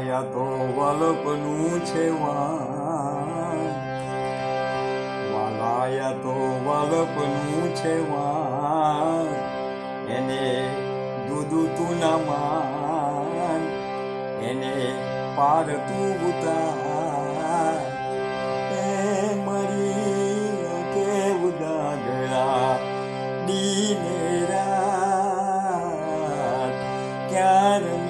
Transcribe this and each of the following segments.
વાલાયા તો વલપનું છે વાલાયા તો વલપનું છે વા એને દૂધું તું ના માન. એને પાર તું ઉતાર. એ મરી કે ઉદાગરા દીને રાત. ક્યાં રમ્યા વ્યકન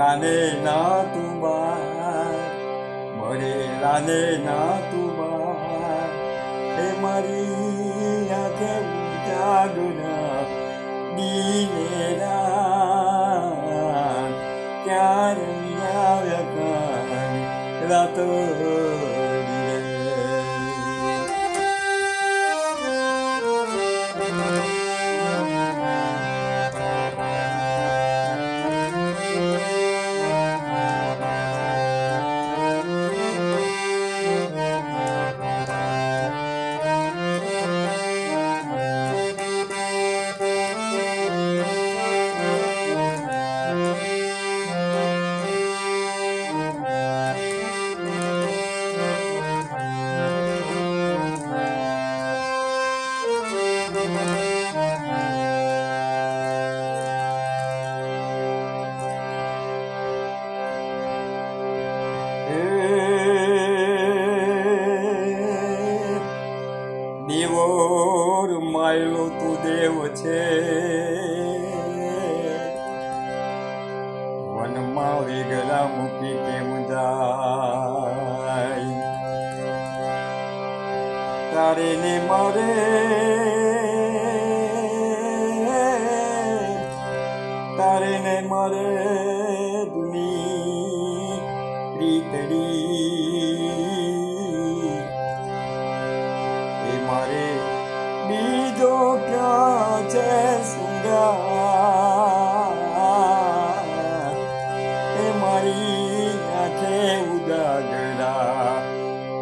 મરેલાને ના તું બાર મરેલાને ના તું બાર હે મારી આંખે જાગના દીને રાત ક્યાં રમ્યા દેવોર માયલો તું દેવ છે. વનમાં વેગલા મૂકી કેમ જાય? તારે ને મારે તારે ને મારે પ્રીતડી એ મારે બીજો ક્યાં છે સુંદર। એ મારી આંખે ઉદાગરા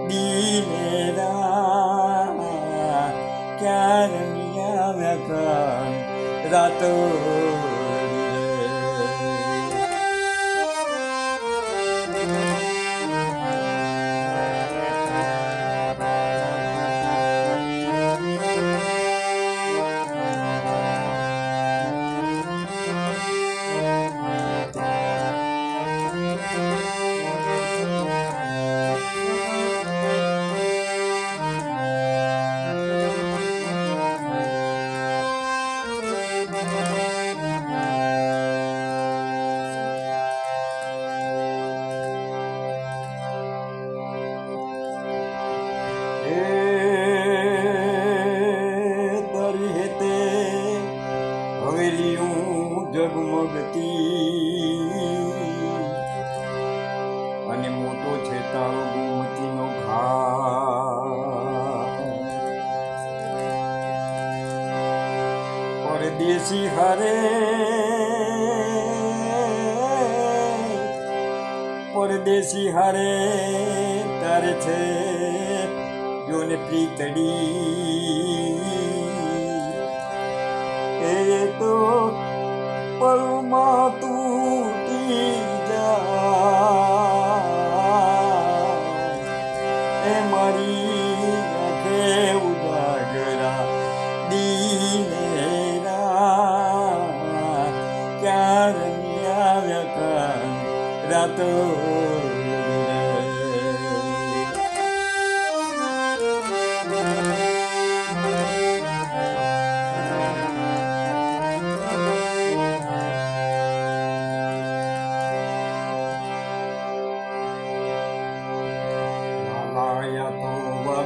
દીને ક્યાં રમ્યા રાતો જગમગતી અને મોટો છે તારો ગુમતીનો ઘાટ પરદેશી હરે પરદેશી હરે તારે છે જોને પ્રીતડી એ તો પળમાં તૂટી જા એ મારી આંખે ઉદાગરા દીને રાત. ક્યાં રમ્યા રાતો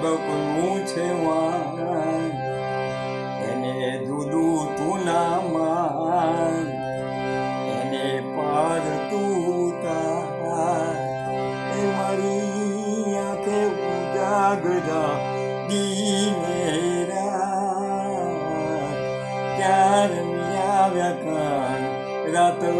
સબક મૂછે એને દૂધું તું ના માન. એને પાર તું તાર મારી આંખે ઉજાગરા દીનેરા ક્યારે આવ્યા કાન રાતો